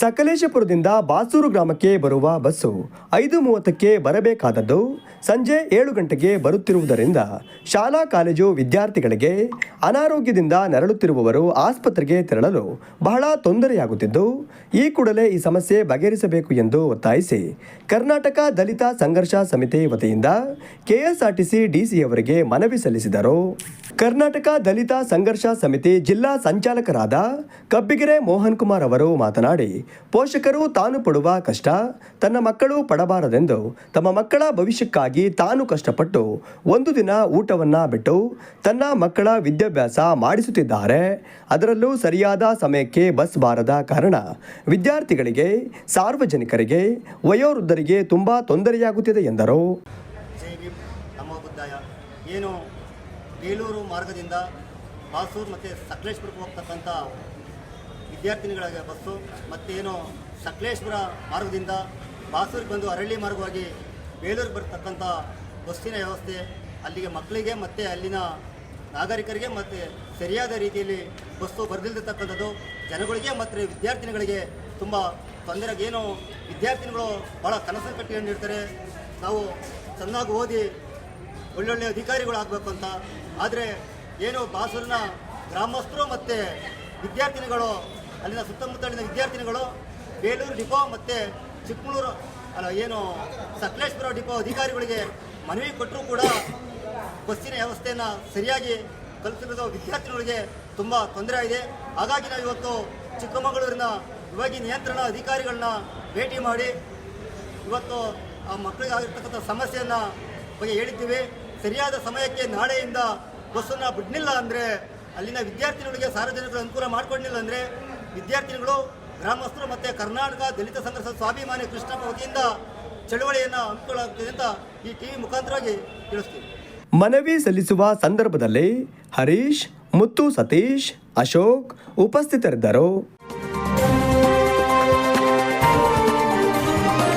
ಸಕಲೇಶಪುರದಿಂದ ಬಾಸೂರು ಗ್ರಾಮಕ್ಕೆ ಬರುವ ಬಸ್ಸು ಐದು ಮೂವತ್ತಕ್ಕೆ ಬರಬೇಕಾದದ್ದು ಸಂಜೆ ಏಳು ಗಂಟೆಗೆ ಬರುತ್ತಿರುವುದರಿಂದ ಶಾಲಾ ಕಾಲೇಜು ವಿದ್ಯಾರ್ಥಿಗಳಿಗೆ ಅನಾರೋಗ್ಯದಿಂದ ನರಳುತ್ತಿರುವವರು ಆಸ್ಪತ್ರೆಗೆ ತೆರಳಲು ಬಹಳ ತೊಂದರೆಯಾಗುತ್ತಿದ್ದು, ಈ ಕೂಡಲೇ ಈ ಸಮಸ್ಯೆ ಬಗೆಹರಿಸಬೇಕು ಎಂದು ಒತ್ತಾಯಿಸಿ ಕರ್ನಾಟಕ ದಲಿತ ಸಂಘರ್ಷ ಸಮಿತಿ ವತಿಯಿಂದ ಕೆಎಸ್ಆರ್ಟಿಸಿ ಡಿಸಿಯವರಿಗೆ ಮನವಿ ಸಲ್ಲಿಸಿದರು. ಕರ್ನಾಟಕ ದಲಿತ ಸಂಘರ್ಷ ಸಮಿತಿ ಜಿಲ್ಲಾ ಸಂಚಾಲಕರಾದ ಕಬ್ಬಿಗೆರೆ ಮೋಹನ್ ಕುಮಾರ್ ಅವರು ಮಾತನಾಡಿ, ಪೋಷಕರು ತಾನು ಪಡುವ ಕಷ್ಟ, ತನ್ನ ಮಕ್ಕಳು ಪಡಬಾರದೆಂದು, ತಮ್ಮ ಮಕ್ಕಳ ಭವಿಷ್ಯಕ್ಕಾಗಿ ತಾನು ಕಷ್ಟಪಟ್ಟು ಒಂದು ದಿನ ಊಟವನ್ನ ಬಿಟ್ಟು ತನ್ನ ಮಕ್ಕಳ ವಿದ್ಯಾಭ್ಯಾಸ ಮಾಡಿಸುತ್ತಿದ್ದಾರೆ. ಅದರಲ್ಲೂ ಸರಿಯಾದ ಸಮಯಕ್ಕೆ ಬಸ್ ಬಾರದ ಕಾರಣ ವಿದ್ಯಾರ್ಥಿಗಳಿಗೆ, ಸಾರ್ವಜನಿಕರಿಗೆ, ವಯೋವೃದ್ಧರಿಗೆ ತುಂಬಾ ತೊಂದರೆಯಾಗುತ್ತಿದೆ ಎಂದರು. ಬೇಲೂರು ಮಾರ್ಗದಿಂದ ಬಾಸೂರು ಮತ್ತು ಸಕಲೇಶ್ಪುರಕ್ಕೆ ಹೋಗ್ತಕ್ಕಂಥ ವಿದ್ಯಾರ್ಥಿನಿಗಳಿಗೆ ಬಸ್ಸು ಮತ್ತೇನು ಸಕಲೇಶ್ಪುರ ಮಾರ್ಗದಿಂದ ಬಾಸೂರಿಗೆ ಬಂದು ಅರಳ್ಳಿ ಮಾರ್ಗವಾಗಿ ಬೇಲೂರಿಗೆ ಬರ್ತಕ್ಕಂಥ ಬಸ್ಸಿನ ವ್ಯವಸ್ಥೆ, ಅಲ್ಲಿಗೆ ಮಕ್ಕಳಿಗೆ ಮತ್ತು ಅಲ್ಲಿನ ನಾಗರಿಕರಿಗೆ ಮತ್ತು ಸರಿಯಾದ ರೀತಿಯಲ್ಲಿ ಬಸ್ಸು ಬರೆದಿಲ್ದಿರ್ತಕ್ಕಂಥದ್ದು, ಜನಗಳಿಗೆ ಮತ್ತು ವಿದ್ಯಾರ್ಥಿನಿಗಳಿಗೆ ತುಂಬ ತೊಂದರೆ ಏನು ವಿದ್ಯಾರ್ಥಿನಿಗಳು ಭಾಳ ಕನಸು ಕಟ್ಟಿಕೊಂಡಿರ್ತಾರೆ. ನಾವು ಚೆನ್ನಾಗಿ ಓದಿ ಒಳ್ಳೊಳ್ಳೆ ಅಧಿಕಾರಿಗಳು ಆಗಬೇಕು ಅಂತ. ಆದರೆ ಏನು ಬಾಸೂರಿನ ಗ್ರಾಮಸ್ಥರು ಮತ್ತು ವಿದ್ಯಾರ್ಥಿನಿಗಳು, ಅಲ್ಲಿನ ಸುತ್ತಮುತ್ತಲಿನ ವಿದ್ಯಾರ್ಥಿನಿಗಳು, ಬೇಲೂರು ಡಿಪೋ ಮತ್ತು ಚಿಕ್ಕಮಗಳೂರು, ಅಲ್ಲ ಏನು ಸಕಲೇಶ್ವರ ಡಿಪೋ ಅಧಿಕಾರಿಗಳಿಗೆ ಮನವಿ ಕೊಟ್ಟರೂ ಕೂಡ ಬಸ್ಸಿನ ವ್ಯವಸ್ಥೆಯನ್ನು ಸರಿಯಾಗಿ ಕಲಿಸಿರೋದು ವಿದ್ಯಾರ್ಥಿಗಳಿಗೆ ತುಂಬ ತೊಂದರೆ ಆಗಿದೆ. ಹಾಗಾಗಿ ನಾವು ಇವತ್ತು ಚಿಕ್ಕಮಗಳೂರಿನ ಇವಾಗಿ ನಿಯಂತ್ರಣ ಅಧಿಕಾರಿಗಳನ್ನ ಭೇಟಿ ಮಾಡಿ ಇವತ್ತು ಆ ಮಕ್ಕಳಿಗೆ ಆಗಿರ್ತಕ್ಕಂಥ ಸಮಸ್ಯೆಯನ್ನು ಬಗ್ಗೆ ಹೇಳಿದ್ದೀವಿ. ಸರಿಯಾದ ಸಮಯಕ್ಕೆ ನಾಳೆಯಿಂದ ಬಸ್ಸನ್ನು ಬಿಡಲಿಲ್ಲ ಅಂದರೆ ಅಲ್ಲಿನ ವಿದ್ಯಾರ್ಥಿಗಳಿಗೆ ಸಾರ್ವಜನಿಕರು ಅನುಕೂಲ ಮಾಡಿಕೊಂಡಿಲ್ಲ ಅಂದರೆ ವಿದ್ಯಾರ್ಥಿಗಳು ಗ್ರಾಮಸ್ಥರು ಮತ್ತು ಕರ್ನಾಟಕ ದಲಿತ ಸಂಘರ್ಷ ಸ್ವಾಭಿಮಾನಿ ಕೃಷ್ಣಪ್ಪ ವತಿಯಿಂದ ಚಳವಳಿಯನ್ನು ಅನುಕೂಲ ಅಂತ ಈ ಟಿವಿ ಮುಖಾಂತರವಾಗಿ ತಿಳಿಸ್ತೀವಿ. ಮನವಿ ಸಲ್ಲಿಸುವ ಸಂದರ್ಭದಲ್ಲಿ ಹರೀಶ್, ಮುತ್ತು ಸತೀಶ್, ಅಶೋಕ್ ಉಪಸ್ಥಿತರಿದ್ದರು.